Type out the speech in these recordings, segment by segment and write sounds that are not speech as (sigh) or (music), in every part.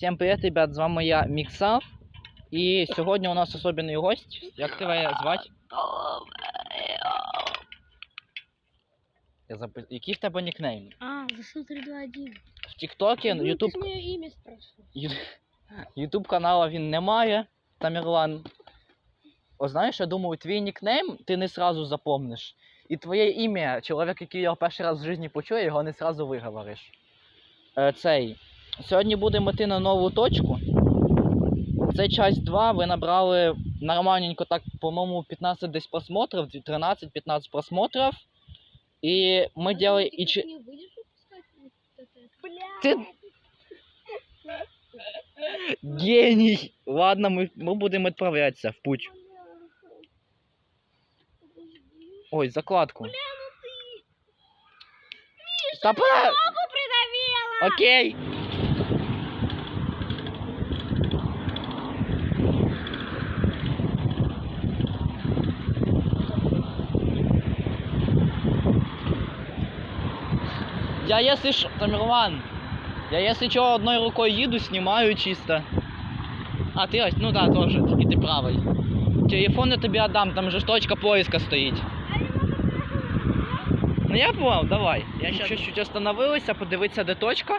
Всем привет, ребят, з вами я Міксав. І сьогодні у нас особливий гость. Як тебе звати? Я запи... Який в тебе нікнейм? А, засыл 321. В Тіктокі, Ну, Ютуб, спрашиваешь. Ютуб канала він не має. Тамірлан. О, знаєш, я думаю, твій нікнейм ти не сразу запомниш. І твоє ім'я, чоловік, який його перший раз в житті почує, його не сразу виговориш. Е, цей. Сьогодні будемо йти на нову точку. Це часть 2. Ви набрали нормальненько, так, по-моєму, 15 десь просмотрів, 13-15 просмотрів. І ми делали і. Не будешь выпускать вот это? Бля. Ти- Геній! Ладно, ми, ми будемо відправлятися в путь. Ой, закладку. Бля, ну Та пора- Ногу придавила. Окей. Я если что, Тамерлан, я если что одной рукой еду, снимаю чисто. А ты, ну да, тоже, и ты правый. Телефон я тебе отдам, там же точка поиска стоит. Ну я понял, давай. Я ще чуть-чуть остановилися, подивитися, де точка.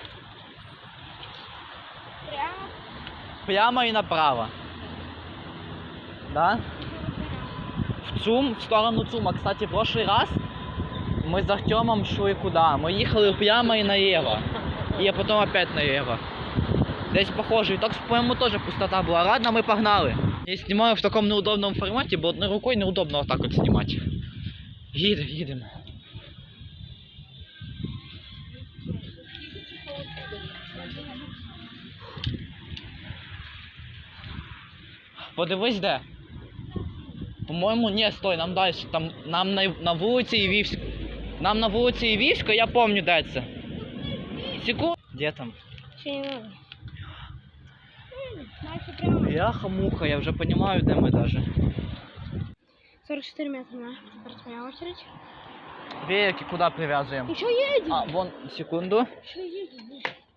Прямо. Прямо і направо. Да? В ЦУМ, в сторону ЦУМа. Кстати, в прошлый раз мы с Артемом шли куда? Мы ехали прямо и налево. И потом опять налево. Десь похоже. И так, по-моему, тоже пустота была. Ладно, мы погнали. Я снимаю в таком неудобном формате, бо одной рукой неудобно вот так вот снимать. Едем, едем. Подивись де. По-моєму, ні, стой, нам далі. Там нам на, на вулиці Івівськ. Нам на вулиці Івівська, я пам'ятаю, де це. Секунду. Де там? Ще не надо. Дальше прямо. Бляха муха, я вже розумію, де ми даже. 44 метра, на. Теперь твоя очередь. Велики куди прив'язуємо? Еще едем. А, вон, секунду. Еще едем.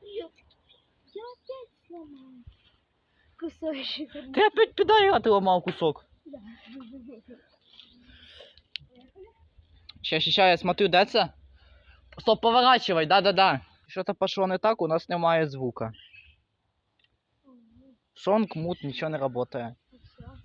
Я, я опять сломал. Кусочек. Ти опять педалі, ти ламав кусок. Да. Ща, ща, ща, я смотрю, де це? Стоп, поворачивай, да-да-да. Що-то пішло не так, у нас немає звука. Сонг, мут, нічого не працює. Всё.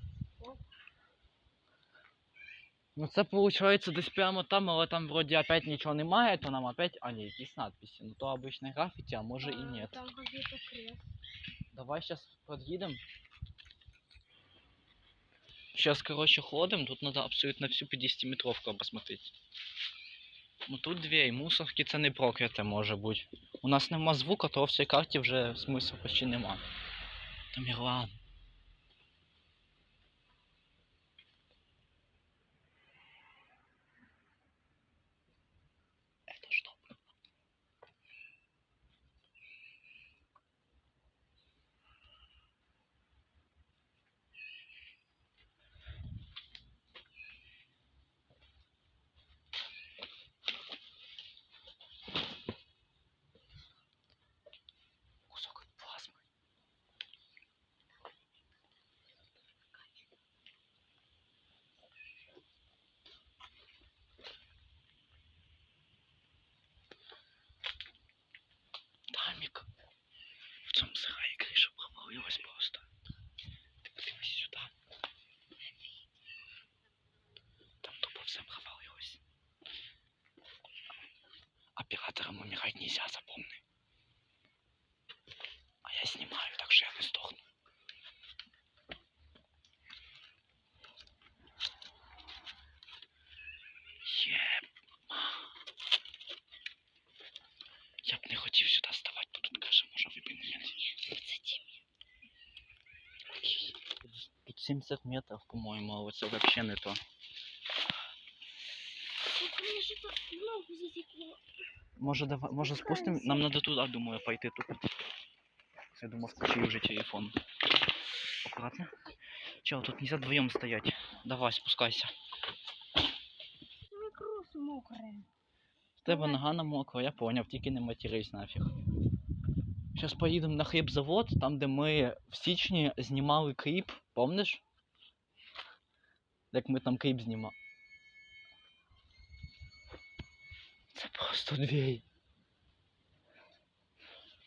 Ну це виходить десь прямо там, але там вроді опять нічого немає, то нам опять. А ні, якісь надписи. Ну то обычне графіті, а може і А, ні. Там какие-то крест. Давай сейчас подъедем. Сейчас, короче, ходим. Тут надо абсолютно всю 50-метровку посмотреть. Ну тут і мусорки це не прокляте може бути. У нас нема звука, то в цій карті вже смисла почти нема. Там Ірлан. Так что я не сдохну. Єма. Я б не хотів сюди ставати, бо тут каже, може вибий мене. Тут 70 метрів, по-моєму, але це взагалі не то. Може, давай, може спустим? Нам надо туди, думаю, пойти тут. Я думав, включи вже телефон. Аккуратно. Чел, тут нельзя вдвоем стоять. Давай, спускайся. Кросы мокрые. В тебе нога намокла, я поняв, тільки не матерись нафіг. Зараз поїдемо на хлібзавод, там, де ми в січні знімали кліп, помниш? Як ми там кліп знімали. Це просто двій.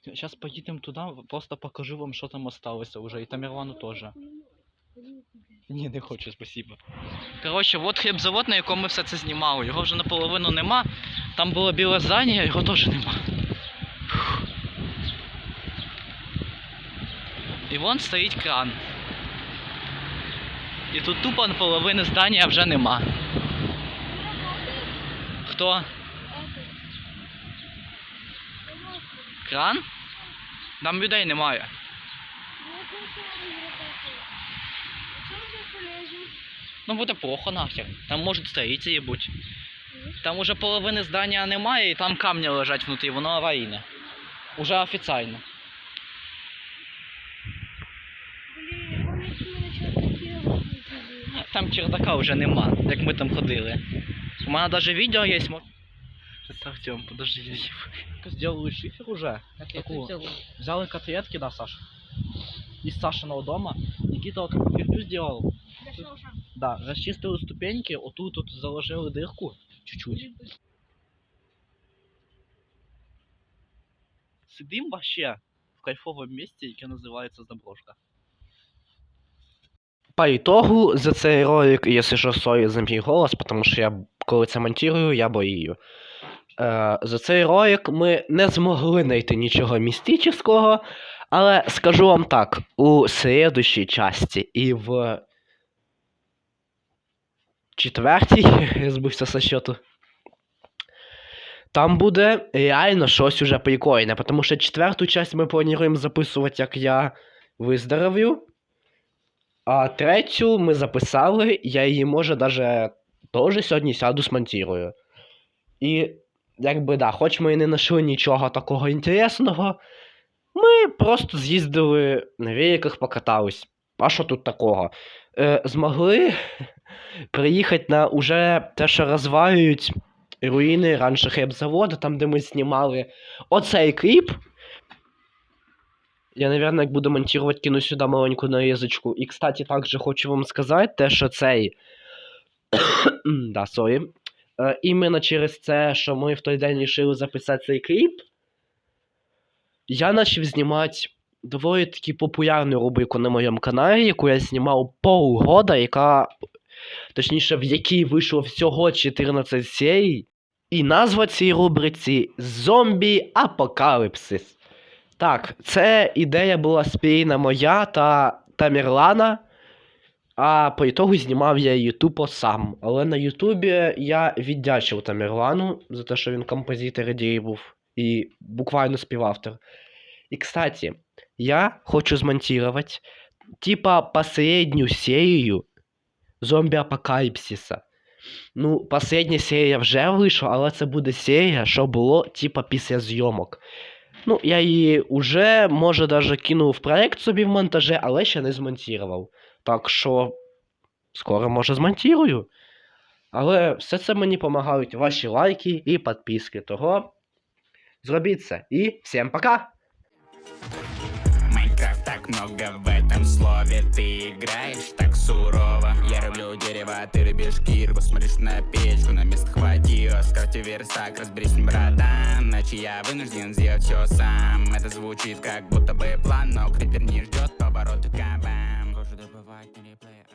Зараз поїдемо туди, просто покажу вам, що там осталося вже, і Тамірлану теж. Ні, не хочу, спасибо. Коротше, от хлібзавод, на якому ми все це знімали. Його вже наполовину нема. Там було біле здання, його теж нема. І вон стоїть кран. І тут тупо половини здання вже нема. Хто? Кран? Там людей немає. Ну буде плохо нахер. Там можуть стоїть їбуть. Там уже половини здання немає, і там камні лежать внутрі, воно аварійне. Уже офіційно. Там чердака вже нема, як ми там ходили. У мене навіть відео є. мо- Это Артем, подожди, я (laughs) Сделали шифер уже. Такую. Взяли котлетки, да, Саша? Из Сашиного дома. Никита вот такую фигню сделал. Да, расчистили ступеньки, отут тут заложили дырку. Чуть-чуть. Сидим вообще в кайфовому місці, яке називається Заброшка. По итогу, за цей ролик, если що, сорі за мій голос, тому що я, коли це монтую, я боїю. Е, за цей ролик ми не змогли знайти нічого містичного, але скажу вам так, у слідущій часті і в четвертій, я (laughs) збився со счету, там буде реально щось уже прикольне, тому що четверту часть ми плануємо записувати, як я виздоровлю. А третю ми записали, я її може теж сьогодні сяду смонтірую. І якби да, хоч ми і не знайшли нічого такого інтересного, ми просто з'їздили на великах покатались. А що тут такого? Е, змогли (laughs) приїхати на уже те, що розвалюють руїни раніше хлібзаводу, там, де ми знімали оцей кліп. Я, наверное, буду монтировать, кину сюди маленьку нарізочку. І, кстати, також хочу вам сказати, те, що цей. (coughs) да, сорі. Е, іменно через це, що ми в той день вирішили записати цей кліп, я почав знімати доволі таки популярну рубрику на моєму каналі, яку я знімав полгода, яка. Точніше, в якій вийшло всього 14 серій. І назва цій рубриці Зомбі Апокаліпсис. Так, це ідея була спільна моя та Тамірлана. А по ітогу знімав я її тупо сам. Але на Ютубі я віддячив Тамірлану за те, що він композитор ідеї був і буквально співавтор. І, кстати, я хочу змонтувати типа последню серію зомбі-апокаліпсиса. Ну, последня серія вже вийшла, але це буде серія, що було типа після зйомок. Ну, я її уже, може, даже кинув в проект собі в монтаже, але ще не змонтував. Так що скоро, може, змонтірую. Але все це мені допомагають ваші лайки і підписки. Того зробіть це. І всім пока! Майнкрафт так много в этом слове Ты играешь так сурово Я люблю дерево, а ты любишь кирку Смотришь на печку, на место хватило Скрафти верстак, разберись братан Иначе я вынужден сделать все сам. Это звучит как будто бы план Но крипер не ждет повороты кабан Хуже добывать на реплее